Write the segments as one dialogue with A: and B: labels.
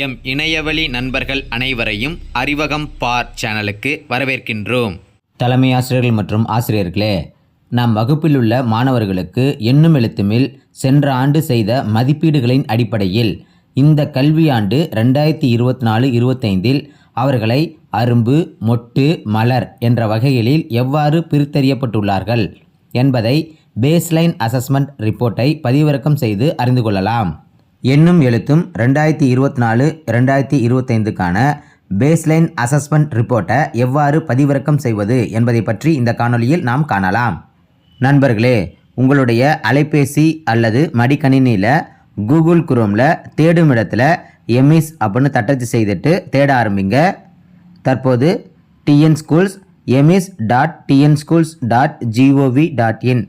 A: M இணையவழி நண்பர்கள் அனைவரையும் அறிவகம் பார் சேனலுக்கு வரவேற்கின்றோம்.
B: தலைமை ஆசிரியர்கள் மற்றும் ஆசிரியர்களே நம் வகுப்பில் உள்ள மாணவர்களுக்கு எண்ணும் எழுத்துமில் சென்ற ஆண்டு செய்த மதிப்பீடுகளின் அடிப்படையில் இந்த கல்வியாண்டு ரெண்டாயிரத்தி இருபத்தி நாலு இருபத்தைந்தில் அவர்களை அரும்பு மொட்டு மலர் என்ற வகைகளில் எவ்வாறு பிரித்தறியப்பட்டுள்ளார்கள் என்பதை பேஸ்லைன் அசஸ்மெண்ட் ரிப்போர்ட்டை பதிவிறக்கம் செய்து அறிந்து கொள்ளலாம். என்னும் எழுத்தும் ரெண்டாயிரத்தி இருபத்தி நாலு ரெண்டாயிரத்தி இருபத்தைந்துக்கான பேஸ்லைன் அசஸ்மெண்ட் ரிப்போர்ட்டை எவ்வாறு பதிவிறக்கம் செய்வது என்பதை பற்றி இந்த காணொளியில் நாம் காணலாம். நண்பர்களே உங்களுடைய அலைபேசி அல்லது மடிக்கணினியில் கூகுள் குரோமில் தேடும் இடத்துல எம்இஸ் அப்படின்னு தட்டச்சு செய்துட்டு தேட ஆரம்பிங்க. தற்போது TN schools EMIS dot TN schools dot GOV dot in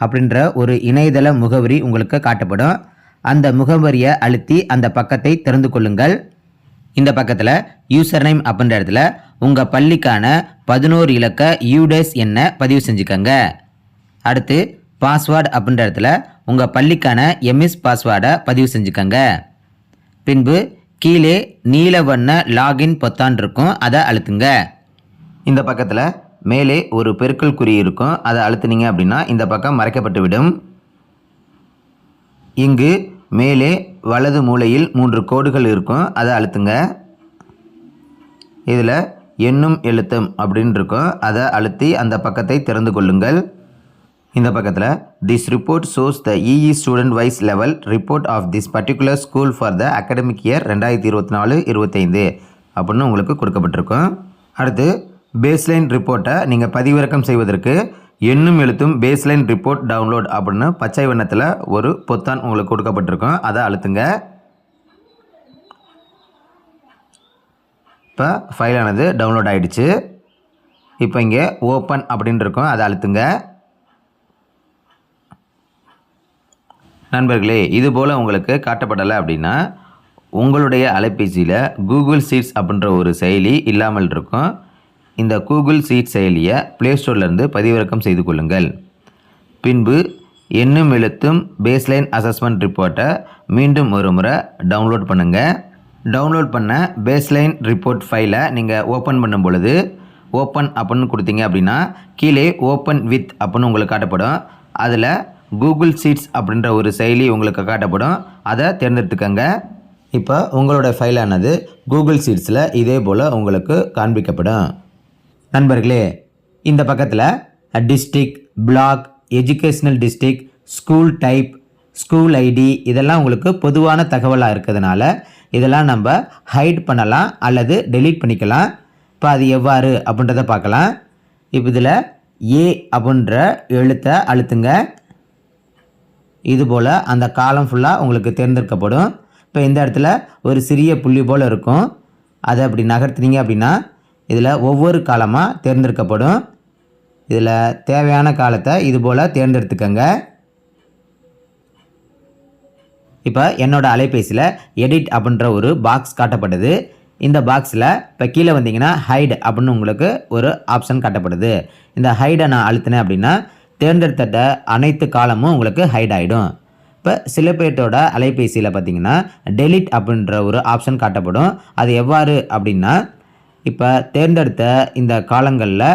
B: அப்படின்ற ஒரு இணையதள முகவரி உங்களுக்கு காட்டப்படும். அந்த முகவரியை அழுத்தி அந்த பக்கத்தை திறந்து கொள்ளுங்கள். இந்த பக்கத்தில் யூசர் நேம் அப்படின்ற இடத்துல உங்கள் பள்ளிக்கான பதினோரு இலக்க யூடேஸ் எண்ணை பதிவு செஞ்சுக்கோங்க. அடுத்து பாஸ்வேர்டு அப்படின்ற இடத்துல உங்கள் பள்ளிக்கான எம்எஸ் பாஸ்வேர்டை பதிவு செஞ்சுக்கோங்க. பின்பு கீழே நீல வண்ண லாகின் பொத்தான் இருக்கும் அதை அழுத்துங்க. இந்த பக்கத்தில் மேலே ஒரு பெருக்கல் குறி இருக்கும் அதை அழுத்துனீங்க அப்படின்னா இந்த பக்கம் மறைக்கப்பட்டு விடும் இங்கு மேலே வலது மூலையில் மூன்று கோடுகள் இருக்கும். அதை அழுத்துங்க. இதில் எண்ணும் எழுத்தம் அப்படின்னு இருக்கும். அதை அழுத்தி அந்த பக்கத்தை திறந்து கொள்ளுங்கள். இந்த பக்கத்தில் this report shows the E E student wise level report of this particular school for the academic year ரெண்டாயிரத்தி இருபத்தி நாலு இருபத்தைந்து அப்படின்னு உங்களுக்கு கொடுக்கப்பட்டிருக்கும். அடுத்து பேஸ்லைன் ரிப்போர்ட்டை நீங்கள் பதிவிறக்கம் செய்வதற்கு எண்ணும் எழுத்தும் பேஸ்லைன் ரிப்போர்ட் டவுன்லோட் அப்படின்னு பச்சை வண்ணத்தில் ஒரு பொத்தான் உங்களுக்கு கொடுக்கப்பட்டிருக்கும். அதை அழுத்துங்க. இப்போ ஃபைலானது டவுன்லோட் ஆகிடுச்சு இப்போ இங்கே ஓப்பன் அப்படின்னு இருக்கும். அதை அழுத்துங்க. நண்பர்களே இது போல் உங்களுக்கு காட்டப்படலை அப்படின்னா உங்களுடைய அலைபேசியில் கூகுள் சீட்ஸ் அப்படின்ற ஒரு செயலி இல்லாமல் இருக்கும். இந்த கூகுள் சீட் செயலியை ப்ளே ஸ்டோர்லேருந்து பதிவிறக்கம் செய்து கொள்ளுங்கள். பின்பு எண்ணும் எழுத்தும் பேஸ்லைன் அசஸ்மெண்ட் ரிப்போர்ட்டை மீண்டும் ஒரு முறை டவுன்லோட் பண்ணுங்கள் டவுன்லோட் பண்ண பேஸ்லைன் ரிப்போர்ட் ஃபைலை நீங்கள் ஓப்பன் பண்ணும் பொழுது ஓப்பன் அப்புடின்னு கொடுத்தீங்க அப்படின்னா கீழே ஓப்பன் வித் அப்புடின்னு உங்களுக்கு காட்டப்படும். அதில் கூகுள் சீட்ஸ் அப்படின்ற ஒரு செயலி உங்களுக்கு காட்டப்படும். அதை தேர்ந்தெடுத்துக்கங்க. இப்போ உங்களோட ஃபைலானது கூகுள் சீட்ஸில் இதே போல் உங்களுக்கு காண்பிக்கப்படும். நண்பர்களே இந்த பக்கத்தில் district block educational district school type school ID இதெல்லாம் உங்களுக்கு பொதுவான தகவலாக இருக்கிறதுனால இதெல்லாம் நம்ம ஹைட் பண்ணலாம் அல்லது டெலீட் பண்ணிக்கலாம். இப்போ அது எவ்வாறு அப்படின்றத பார்க்கலாம். இப்போ இதில் ஏ அப்படின்ற எழுத்தை அழுத்துங்க. இது போல் அந்த காலம் ஃபுல்லாக உங்களுக்கு தேர்ந்தெடுக்கப்படும். இப்போ இந்த இடத்துல ஒரு சிறிய புள்ளி போல் இருக்கும். அதை அப்படி நகர்த்துனீங்க அப்படின்னா இதில் ஒவ்வொரு காலமாக தேர்ந்தெடுக்கப்படும். இதில் தேவையான காலத்தை இது போல் தேர்ந்தெடுத்துக்கங்க. இப்போ என்னோடய அலைபேசியில் எடிட் அப்படின்ற ஒரு பாக்ஸ் காட்டப்படுது. இந்த பாக்ஸில் இப்போ கீழே வந்தீங்கன்னா ஹைட் அப்படின்னு உங்களுக்கு ஒரு ஆப்ஷன் காட்டப்படுது. இந்த ஹைடை நான் அழுத்தினேன் அப்படின்னா தேர்ந்தெடுத்த அனைத்து காலமும் உங்களுக்கு ஹைட் ஆகிடும் இப்போ சில பேர்த்தோட அலைபேசியில் பார்த்தீங்கன்னா டெலிட் அப்படின்ற ஒரு ஆப்ஷன் காட்டப்படும். அது எவ்வாறு அப்படின்னா இப்போ தேர்ந்தெடுத்த இந்த காலங்களில்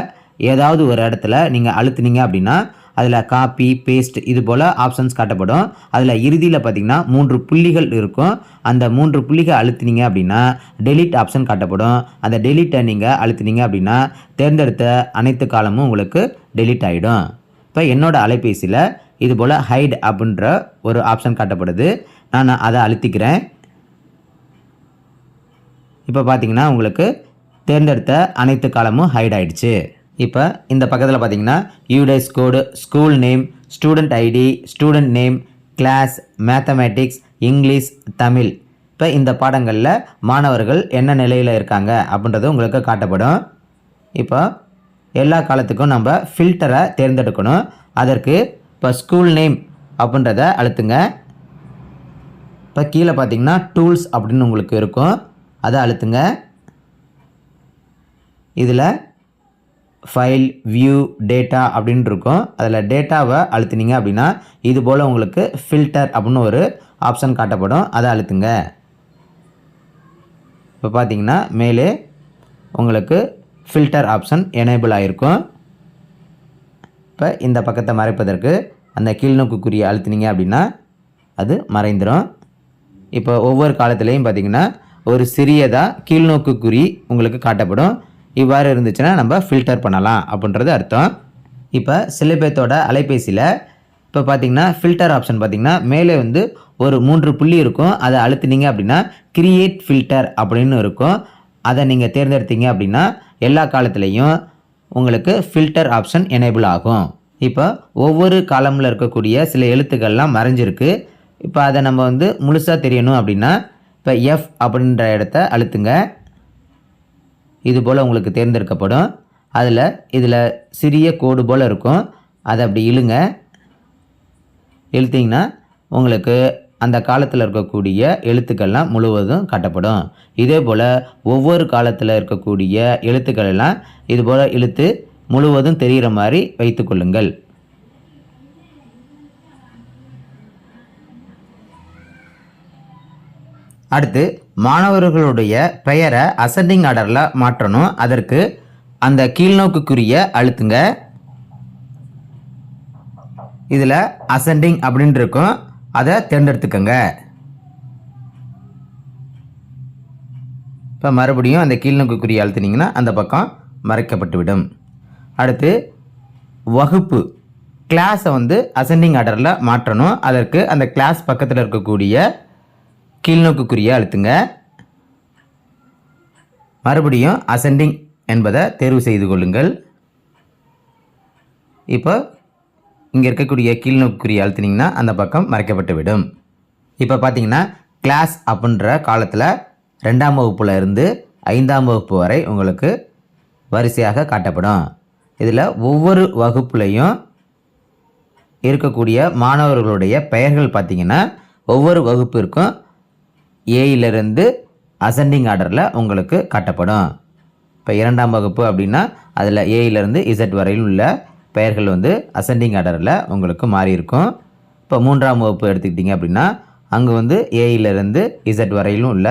B: ஏதாவது ஒரு இடத்துல நீங்கள் அழுத்துனீங்க அப்படின்னா அதில் காப்பி பேஸ்ட் இது போல் ஆப்ஷன்ஸ் காட்டப்படும். அதில் இறுதியில் பார்த்தீங்கன்னா மூன்று புள்ளிகள் இருக்கும். அந்த மூன்று புள்ளிகள் அழுத்தினீங்க அப்படின்னா டெலிட் ஆப்ஷன் காட்டப்படும். அந்த டெலிட்டை நீங்கள் அழுத்தினீங்க அப்படின்னா தேர்ந்தெடுத்த அனைத்து காலமும் உங்களுக்கு டெலிட் ஆகிடும் இப்போ என்னோடய அலைபேசியில் இது போல் ஹைட் அப்படின்ற ஒரு ஆப்ஷன் காட்டப்படுது. நான் அதை அழுத்திக்கிறேன். இப்போ பார்த்தீங்கன்னா உங்களுக்கு தேர்ந்தெடுத்த அனைத்து காலமும் ஹைட் ஆயிடுச்சு. இப்போ இந்த பக்கத்தில் பார்த்தீங்கன்னா UDISE code school name student ID student name class mathematics English Tamil இப்போ இந்த பாடங்களில் மாணவர்கள் என்ன நிலையில் இருக்காங்க அப்படின்றது உங்களுக்கு காட்டப்படும். இப்போ எல்லா காலத்துக்கும் நம்ம ஃபில்டரை தேர்ந்தெடுக்கணும். அதற்கு இப்போ ஸ்கூல் நேம் அப்படின்றத அழுத்துங்க. இப்போ கீழே பார்த்தீங்கன்னா டூல்ஸ் அப்படின்னு உங்களுக்கு இருக்கும். அதை அழுத்துங்க. இதில் ஃபைல் வியூ டேட்டா அப்படின்னு இருக்கும் அதில் டேட்டாவை அழுத்தினீங்க அப்படின்னா இது போல் உங்களுக்கு ஃபில்டர் அப்படின்னு ஒரு ஆப்ஷன் காட்டப்படும். அதை அழுத்துங்க. இப்போ பார்த்தீங்கன்னா மேலே உங்களுக்கு ஃபில்டர் ஆப்ஷன் எனேபிள் ஆகிருக்கும் இப்போ இந்த பக்கத்தை மறைப்பதற்கு அந்த கீழ்நோக்குக்குரிய அழுத்தினீங்க அப்படின்னா அது மறைந்துடும் இப்போ ஒவ்வொரு காலத்துலேயும் பார்த்தீங்கன்னா ஒரு சிறியதாக கீழ்நோக்கு குறி உங்களுக்கு காட்டப்படும். இவ்வாறு இருந்துச்சுன்னா நம்ம ஃபில்டர் பண்ணலாம் அப்படின்றது அர்த்தம். இப்போ சில பேர்த்தோட அலைபேசியில் இப்போ பார்த்தீங்கன்னா ஃபில்டர் ஆப்ஷன் பார்த்தீங்கன்னா மேலே வந்து ஒரு மூன்று புள்ளி இருக்கும். அதை அழுத்துனீங்க அப்படின்னா கிரியேட் ஃபில்டர் அப்படின்னு இருக்கும். அதை நீங்கள் தேர்ந்தெடுத்தீங்க அப்படின்னா எல்லா காலத்துலேயும் உங்களுக்கு ஃபில்டர் ஆப்ஷன் எனேபிள் ஆகும். இப்போ ஒவ்வொரு காலமில் இருக்கக்கூடிய சில எழுத்துக்கள்லாம் மறைஞ்சிருக்கு. இப்போ அதை நம்ம வந்து முழுசாக தெரியணும் அப்படின்னா இப்போ எஃப் அப்படின்ற இடத்த அழுத்துங்க. இது போல் உங்களுக்கு தேர்ந்தெடுக்கப்படும். அதில் இதில் சிறிய கோடு போல் இருக்கும். அதை அப்படி இழுங்க. இழுத்தீங்கன்னா உங்களுக்கு அந்த காலத்தில் இருக்கக்கூடிய எழுத்துக்கள்லாம் முழுவதும் காட்டப்படும். இதே போல் ஒவ்வொரு காலத்தில் இருக்கக்கூடிய எழுத்துக்கள் எல்லாம் இதுபோல் இழுத்து முழுவதும் தெரிகிற மாதிரி வைத்துக்கொள்ளுங்கள் அடுத்து மாணவர்களுடைய பெயரை அசண்டிங் ஆர்டரில் மாற்றணும். அதற்கு அந்த கீழ்நோக்குக்குரிய அழுத்துங்க. இதில் அசண்டிங் அப்படின்னு இருக்கும். அதை தேர்ந்தெடுத்துக்கோங்க. இப்போ மறுபடியும் அந்த கீழ்நோக்குக்குரிய அழுத்தினீங்கன்னா அந்த பக்கம் மறைக்கப்பட்டுவிடும். அடுத்து வகுப்பு. கிளாஸை வந்து அசெண்டிங் ஆர்டரில் மாற்றணும். அதற்கு அந்த கிளாஸ் பக்கத்தில் இருக்கக்கூடிய கீழ்நோக்குக்குரிய அழுத்துங்க. மறுபடியும் அசெண்டிங் என்பதை தேர்வு செய்து கொள்ளுங்கள். இப்போ இங்கே இருக்கக்கூடிய கீழ்நோக்குரிய அழுத்தினீங்கன்னா அந்த பக்கம் மறைக்கப்பட்டு விடும். இப்போ பார்த்தீங்கன்னா கிளாஸ் அப்படின்ற காலத்தில் ரெண்டாம் வகுப்பில் இருந்து ஐந்தாம் வகுப்பு வரை உங்களுக்கு வரிசையாக காட்டப்படும். இதில் ஒவ்வொரு வகுப்புலையும் இருக்கக்கூடிய மாணவர்களுடைய பெயர்கள் பார்த்திங்கன்னா ஒவ்வொரு வகுப்பிற்கும் ஏயிலிருந்து அசெண்டிங் ஆர்டரில் உங்களுக்கு காட்டப்படும். இப்போ இரண்டாம் வகுப்பு அப்படின்னா அதில் ஏயிலிருந்து இசட் வரையில் உள்ள பெயர்கள் வந்து அசெண்டிங் ஆர்டரில் உங்களுக்கு மாறி இருக்கும் இப்போ மூன்றாம் வகுப்பு எடுத்துக்கிட்டிங்க அப்படின்னா அங்கே வந்து ஏயிலிருந்து இசட் வரையிலும் உள்ள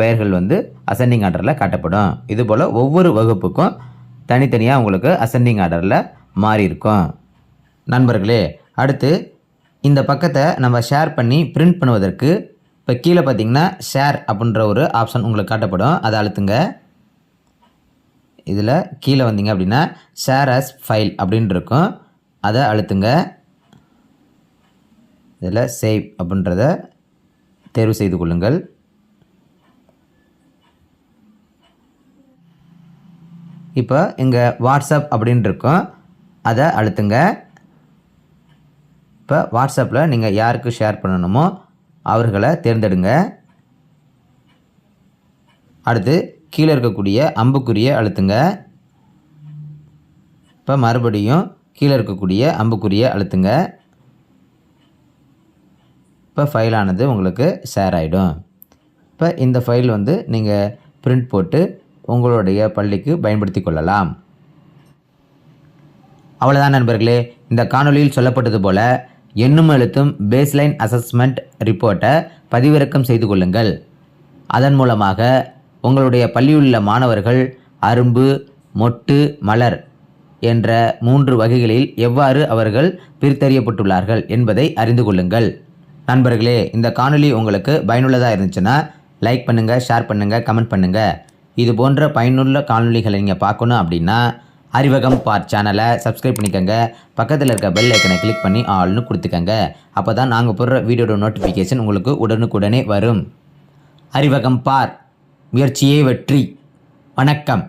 B: பெயர்கள் வந்து அசெண்டிங் ஆர்டரில் காட்டப்படும். இதுபோல் ஒவ்வொரு வகுப்புக்கும் தனித்தனியாக உங்களுக்கு அசெண்டிங் ஆர்டரில் மாறி இருக்கும் நண்பர்களே அடுத்து இந்த பக்கத்தை நம்ம ஷேர் பண்ணி பிரிண்ட் பண்ணுவதற்கு இப்போ கீழே பார்த்தீங்கன்னா ஷேர் அப்படின்ற ஒரு ஆப்ஷன் உங்களுக்கு காட்டப்படும். அதை அழுத்துங்க. இதில் கீழே வந்தீங்க அப்படின்னா ஷேர் அஸ் ஃபைல் அப்படின்னு இருக்கும். அதை அழுத்துங்க. இதில் சேவ் அப்படின்றத தேர்வு செய்து கொள்ளுங்கள். இப்போ இங்கே வாட்ஸ்அப் அப்படின்னு இருக்கும். அதை அழுத்துங்க. இப்போ வாட்ஸ்அப்பில் நீங்கள் யாருக்கு ஷேர் பண்ணணுமோ அவர்களை தேர்ந்தெடுங்க. அடுத்து கீழே இருக்கக்கூடிய அம்புக்குறியை அழுத்துங்க. இப்போ மறுபடியும் கீழே இருக்கக்கூடிய அம்புக்குறியை அழுத்துங்க. இப்போ ஃபைலானது உங்களுக்கு ஷேர் ஆகிடும் இப்போ இந்த ஃபைல் வந்து நீங்கள் பிரிண்ட் போட்டு உங்களுடைய பள்ளிக்கு பயன்படுத்தி கொள்ளலாம். அவ்வளோதான் நண்பர்களே. இந்த காணொளியில் சொல்லப்பட்டது போல் எண்ணும் எழுத்தும் பேஸ்லைன் அசஸ்மெண்ட் ரிப்போர்ட்டை பதிவிறக்கம் செய்து கொள்ளுங்கள். அதன் மூலமாக உங்களுடைய பள்ளியுள்ள மாணவர்கள் அரும்பு மொட்டு மலர் என்ற மூன்று வகைகளில் எவ்வாறு அவர்கள் பிரித்தறியப்பட்டுள்ளார்கள் என்பதை அறிந்து கொள்ளுங்கள். நண்பர்களே இந்த காணொளி உங்களுக்கு பயனுள்ளதாக இருந்துச்சுன்னா லைக் பண்ணுங்கள் ஷேர் பண்ணுங்கள் கமெண்ட் பண்ணுங்கள் இது போன்ற பயனுள்ள காணொலிகளை நீங்கள் பார்க்கணும் அப்படின்னா அறிவகம் பார் சேனலை சப்ஸ்கிரைப் பண்ணிக்கோங்க. பக்கத்தில் இருக்க பெல் ஐக்கனை கிளிக் பண்ணி ஆள்னு கொடுத்துக்கோங்க. அப்போ தான் நாங்கள் போடுற வீடியோட நோட்டிஃபிகேஷன் உங்களுக்கு உடனுக்குடனே வரும். அறிவகம் பார் முயற்சியே வெற்றி. வணக்கம்.